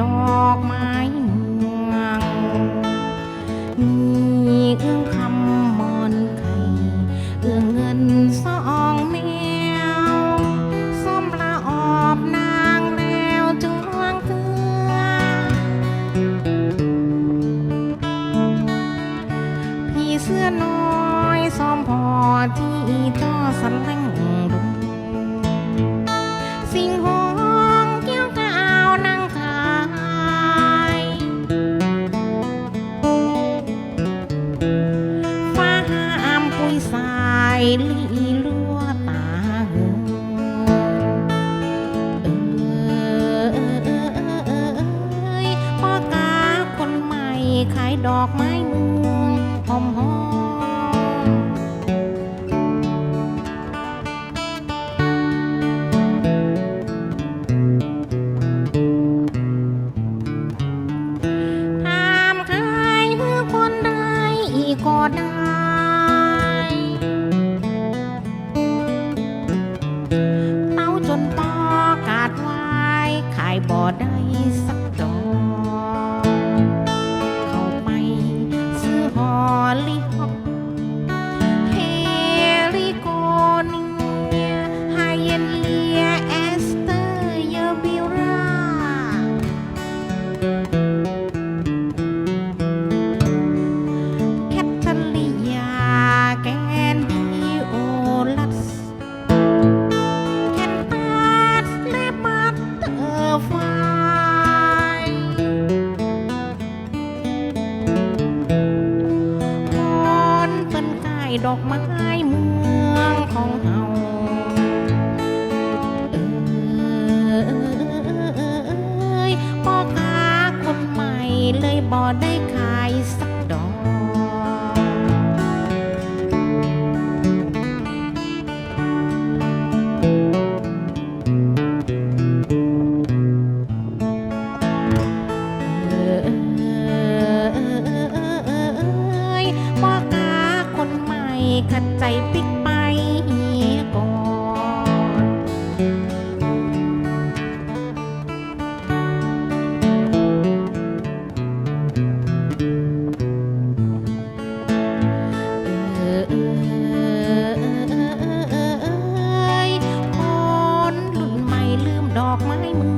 ดอกไม้เมืองมีเอื้องคำมอนไข่เอื้องเงินสองแมวส้มละอบนางแล้วจึงลวงเตือพี่เสื้อน้อยซ้อมพอที่ต่อสันแหลงดง ลีลัวตาเอเออเพ่อกาคนใหม่ขายดอกไม้เมืองหอมหอม บ่ได้สัก ดอกไม้เมืองของเฮาเอ้ยพ่อค้าคนใหม่เลยบ่ได้ ขัดใจปิ๊กไปก่อนเอ้ยคนรุ่นใหม่ลืมดอกไม้มื